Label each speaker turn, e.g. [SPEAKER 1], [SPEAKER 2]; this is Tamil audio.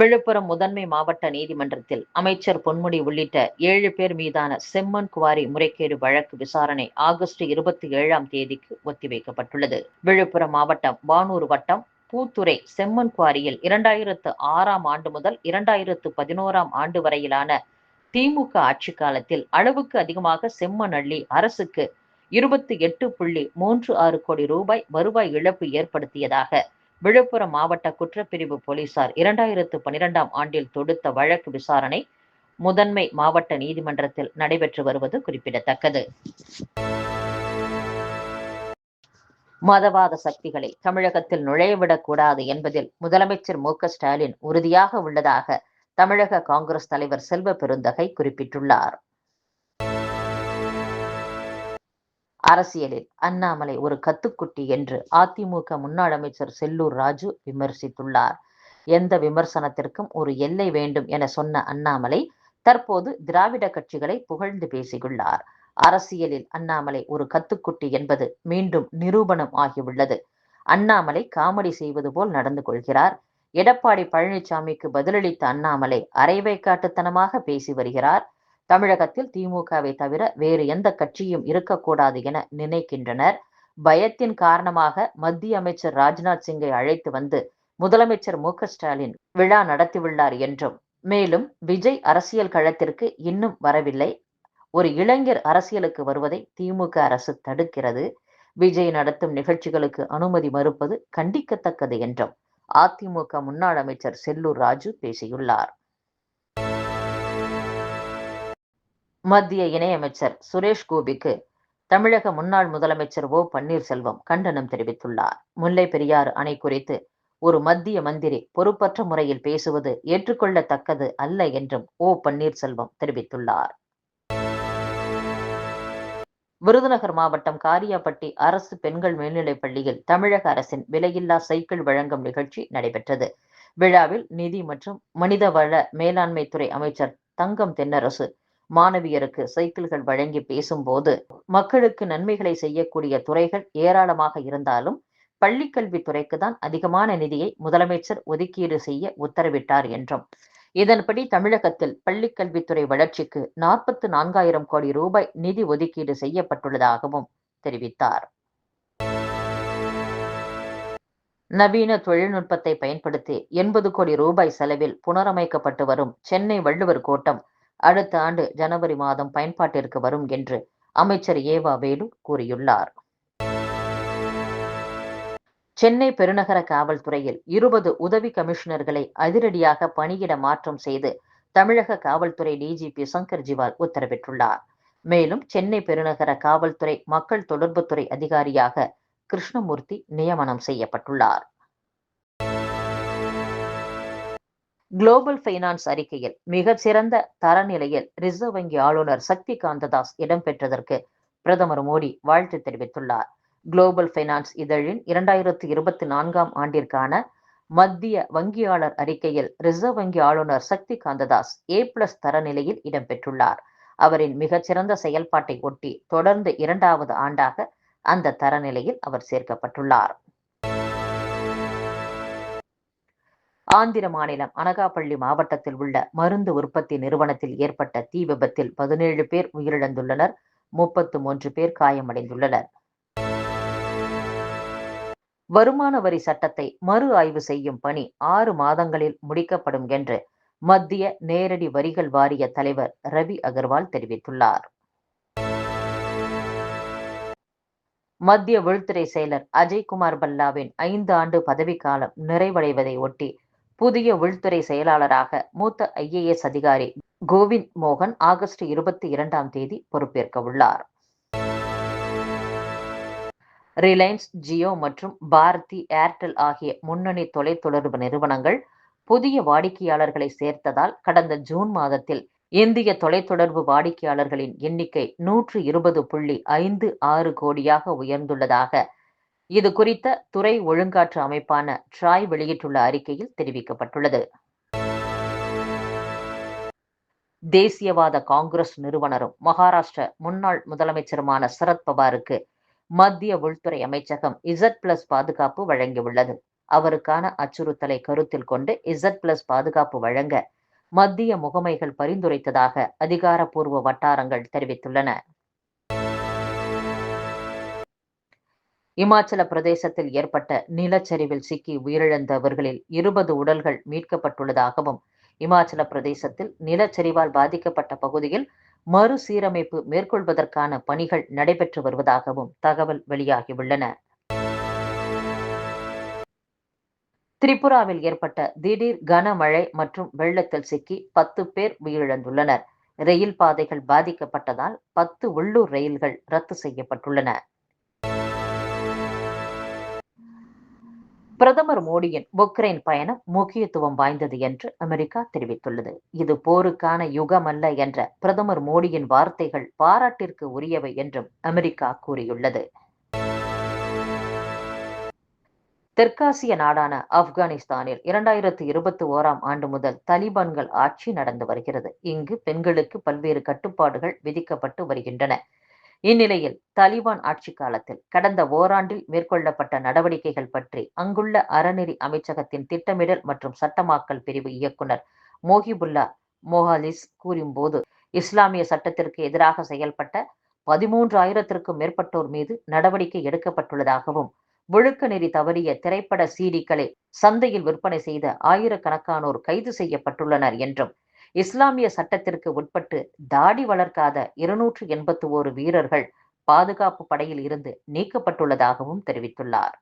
[SPEAKER 1] விழுப்புரம் முதன்மை மாவட்ட நீதிமன்றத்தில் அமைச்சர் பொன்முடி உள்ளிட்ட ஏழு பேர் மீதான செம்மன் குவாரி முறைகேடு வழக்கு விசாரணை ஆகஸ்ட் இருபத்தி ஏழாம் தேதிக்கு ஒத்திவைக்கப்பட்டுள்ளது விழுப்புரம் மாவட்டம் வானூர் வட்டம் பூத்துறை செம்மன் குவாரியில் இரண்டாயிரத்து ஆறாம் ஆண்டு முதல் இரண்டாயிரத்து பதினோராம் ஆண்டு வரையிலான திமுக ஆட்சி காலத்தில் அளவுக்கு அதிகமாக செம்மண் அள்ளி அரசுக்கு இருபத்தி எட்டு புள்ளி மூன்று ஆறு கோடி ரூபாய் வருவாய் இழப்பு ஏற்படுத்தியதாக விழுப்புரம் மாவட்ட குற்றப்பிரிவு போலீசார் இரண்டாயிரத்து பனிரெண்டாம் ஆண்டில் தொடுத்த வழக்கு விசாரணை முதன்மை மாவட்ட நீதிமன்றத்தில் நடைபெற்று வருவது குறிப்பிடத்தக்கது மதவாத சக்திகளை தமிழகத்தில் நுழையவிடக் கூடாது என்பதில் முதலமைச்சர் மு ஸ்டாலின் உறுதியாக உள்ளதாக தமிழக காங்கிரஸ் தலைவர் செல்வ பெருந்தகை குறிப்பிட்டுள்ளார் அரசியலில் அண்ணாமலை ஒரு கத்துக்குட்டி என்று அதிமுக முன்னாள் அமைச்சர் செல்லூர் ராஜு விமர்சித்துள்ளார் எந்த விமர்சனத்திற்கும் ஒரு எல்லை வேண்டும் என சொன்ன அண்ணாமலை தற்போது திராவிட கட்சிகளை புகழ்ந்து பேசியுள்ளார் அரசியலில் அண்ணாமலை ஒரு கத்துக்குட்டி என்பது மீண்டும் நிரூபணம் ஆகியுள்ளது அண்ணாமலை காமெடி செய்வது போல் நடந்து கொள்கிறார் எடப்பாடி பழனிசாமிக்கு பதிலளித்த அண்ணாமலை அரைவைக்காட்டுத்தனமாக பேசி வருகிறார் தமிழகத்தில் திமுகவை தவிர வேறு எந்த கட்சியும் இருக்கக்கூடாது என நினைக்கின்றனர் பயத்தின் காரணமாக மத்திய அமைச்சர் ராஜ்நாத் சிங்கை அழைத்து வந்து முதலமைச்சர் மு ஸ்டாலின் விழா நடத்தியுள்ளார் என்றும் மேலும் விஜய் அரசியல் களத்திற்கு இன்னும் வரவில்லை ஒரு இளைஞர் அரசியலுக்கு வருவதை திமுக அரசு தடுக்கிறது விஜய் நடத்தும் நிகழ்ச்சிகளுக்கு அனுமதி மறுப்பது கண்டிக்கத்தக்கது என்றும் அதிமுக முன்னாள் அமைச்சர் செல்லூர் ராஜு பேசியுள்ளார் மத்திய இணையமைச்சர் சுரேஷ் கோபிக்கு தமிழக முன்னாள் முதலமைச்சர் ஓ பன்னீர்செல்வம் கண்டனம் தெரிவித்துள்ளார் முல்லை பெரியாறு அணை குறித்து ஒரு மத்திய மந்திரி பொறுப்பற்ற முறையில் பேசுவது ஏற்றுக்கொள்ளத்தக்கது அல்ல என்றும் ஓ பன்னீர்செல்வம் தெரிவித்துள்ளார் விருதுநகர் மாவட்டம் காரியாப்பட்டி அரசு பெண்கள் மேல்நிலைப் பள்ளியில் தமிழக அரசின் விலையில்லா சைக்கிள் வழங்கும் நிகழ்ச்சி நடைபெற்றது விழாவில் நிதி மற்றும் மனிதவள மேலாண்மை துறை அமைச்சர் தங்கம் தென்னரசு மாணவியருக்கு சைக்கிள்கள் வழங்கி பேசும்போது மக்களுக்கு நன்மைகளை செய்யக்கூடிய துறைகள் ஏராளமாக இருந்தாலும் பள்ளிக்கல்வித்துறைக்கு தான் அதிகமான நிதியை முதலமைச்சர் ஒதுக்கீடு செய்ய உத்தரவிட்டார் என்றும் இதன்படி தமிழகத்தில் பள்ளிக்கல்வித்துறை வளர்ச்சிக்கு நாற்பத்து நான்காயிரம் கோடி ரூபாய் நிதி ஒதுக்கீடு செய்யப்பட்டுள்ளதாகவும் தெரிவித்தார் நவீன தொழில்நுட்பத்தை பயன்படுத்தி எண்பது கோடி ரூபாய் செலவில் புனரமைக்கப்பட்டு வரும் சென்னை வள்ளுவர் கோட்டம் அடுத்த ஆண்டு ஜனவரி மாதம் பயன்பாட்டிற்கு வரும் என்று அமைச்சர் ஏவா வேலு கூறியுள்ளார் சென்னை பெருநகர காவல்துறையில் இருபது உதவி கமிஷனர்களை அதிரடியாக பணியிட மாற்றம் செய்து தமிழக காவல்துறை டிஜிபி சங்கர் ஜிவால் உத்தரவிட்டுள்ளார் மேலும் சென்னை பெருநகர காவல்துறை மக்கள் தொடர்புத்துறை அதிகாரியாக கிருஷ்ணமூர்த்தி நியமனம் செய்யப்பட்டுள்ளார் குளோபல் பைனான்ஸ் அறிக்கையில் மிகச்சிறந்த தரநிலையில் ரிசர்வ் வங்கி ஆளுநர் சக்தி காந்ததாஸ் இடம்பெற்றதற்கு பிரதமர் மோடி வாழ்த்து தெரிவித்துள்ளார் குளோபல் பைனான்ஸ் இதழின் இரண்டாயிரத்தி இருபத்தி நான்காம் ஆண்டிற்கான மத்திய வங்கியாளர் அறிக்கையில் ரிசர்வ் வங்கி ஆளுநர் சக்தி காந்ததாஸ் ஏ பிளஸ் தரநிலையில் இடம்பெற்றுள்ளார் அவரின் மிகச்சிறந்த செயல்பாட்டை ஒட்டி தொடர்ந்து இரண்டாவது ஆண்டாக அந்த தரநிலையில் அவர் சேர்க்கப்பட்டுள்ளார் ஆந்திர மாநிலம் அனகாப்பள்ளி மாவட்டத்தில் உள்ள மருந்து உற்பத்தி நிறுவனத்தில் ஏற்பட்ட தீ விபத்தில் பதினேழு பேர் உயிரிழந்துள்ளனர் முப்பத்து மூன்று பேர் காயமடைந்துள்ளனர் வருமான வரி சட்டத்தை மறு ஆய்வு செய்யும் பணி ஆறு மாதங்களில் முடிக்கப்படும் என்று மத்திய நேரடி வரிகள் வாரிய தலைவர் ரவி அகர்வால் தெரிவித்துள்ளார் மத்திய உள்துறை செயலர் அஜய்குமார் பல்லாவின் ஐந்து ஆண்டு பதவிக்காலம் நிறைவடைவதை ஒட்டி புதிய உள்துறை செயலாளராக மூத்த ஐஏஎஸ் அதிகாரி கோவிந்த் மோகன் ஆகஸ்ட் இருபத்தி இரண்டாம் தேதி பொறுப்பேற்க உள்ளார் ரிலையன்ஸ் ஜியோ மற்றும் பாரதி ஏர்டெல் ஆகிய முன்னணி தொலை தொடர்பு நிறுவனங்கள் புதிய வாடிக்கையாளர்களை சேர்த்ததால் கடந்த ஜூன் மாதத்தில் இந்திய தொலைத்தொடர்பு வாடிக்கையாளர்களின் எண்ணிக்கை நூற்று இருபது புள்ளி ஐந்து ஆறு கோடியாக உயர்ந்துள்ளதாக இது குறித்த துறை ஒழுங்காற்று அமைப்பான ட்ராய் வெளியிட்டுள்ள அறிக்கையில் தெரிவிக்கப்பட்டுள்ளது தேசியவாத காங்கிரஸ் நிறுவனரும் மகாராஷ்டிர முன்னாள் முதலமைச்சருமான சரத்பவாருக்கு மத்திய உள்துறை அமைச்சகம் இசட் பிளஸ் பாதுகாப்பு வழங்கியுள்ளது அவருக்கான அச்சுறுத்தலை கருத்தில் கொண்டு இசட் பிளஸ் பாதுகாப்பு வழங்க மத்திய முகமைகள் பரிந்துரைத்ததாக அதிகாரப்பூர்வ வட்டாரங்கள் தெரிவித்துள்ளன இமாச்சல பிரதேசத்தில் ஏற்பட்ட நிலச்சரிவில் சிக்கி உயிரிழந்தவர்களில் இருபது உடல்கள் மீட்கப்பட்டுள்ளதாகவும் இமாச்சல பிரதேசத்தில் நிலச்சரிவால் பாதிக்கப்பட்ட பகுதியில் மறுசீரமைப்பு மேற்கொள்வதற்கான பணிகள் நடைபெற்று வருவதாகவும் தகவல் வெளியாகியுள்ளன திரிபுராவில் ஏற்பட்ட திடீர் கனமழை மற்றும் வெள்ளத்தில் சிக்கி பத்து பேர் உயிரிழந்துள்ளனர் ரயில் பாதைகள் பாதிக்கப்பட்டதால் பத்து உள்ளூர் ரயில்கள் ரத்து செய்யப்பட்டுள்ளன பிரதமர் மோடியின் உக்ரைன் பயணம் முக்கியத்துவம் வாய்ந்தது என்று அமெரிக்கா தெரிவித்துள்ளது இது போருக்கான யுகம் அல்ல என்ற பிரதமர் மோடியின் வார்த்தைகள் பாராட்டிற்கு உரியவை என்றும் அமெரிக்கா கூறியுள்ளது தெற்காசிய நாடான ஆப்கானிஸ்தானில் இரண்டாயிரத்தி இருபத்தி ஓராம் ஆண்டு முதல் தலிபான்கள் ஆட்சி நடந்து வருகிறது இங்கு பெண்களுக்கு பல்வேறு கட்டுப்பாடுகள் விதிக்கப்பட்டு வருகின்றன இந்நிலையில் தலிபான் ஆட்சி காலத்தில் கடந்த ஓராண்டில் மேற்கொள்ளப்பட்ட நடவடிக்கைகள் பற்றி அங்குள்ள அறநெறி அமைச்சகத்தின் திட்டமிடல் மற்றும் சட்டமாக்கல் பிரிவு இயக்குனர் மோஹிபுல்லா மோஹாலிஸ் கூறும்போது இஸ்லாமிய சட்டத்திற்கு எதிராக செயல்பட்ட பதிமூன்று ஆயிரத்திற்கும் மேற்பட்டோர் மீது நடவடிக்கை எடுக்கப்பட்டுள்ளதாகவும் ஒழுக்க நெறி தவறிய திரைப்பட சீடிக்களை சந்தையில் விற்பனை செய்த ஆயிரக்கணக்கானோர் கைது செய்யப்பட்டுள்ளனர் என்றும் இஸ்லாமிய சட்டத்திற்கு உட்பட்டு தாடி வளர்க்காத இருநூற்று எண்பத்து ஓரு வீரர்கள் பாதுகாப்பு படையில் இருந்து நீக்கப்பட்டுள்ளதாகவும் தெரிவித்துள்ளார்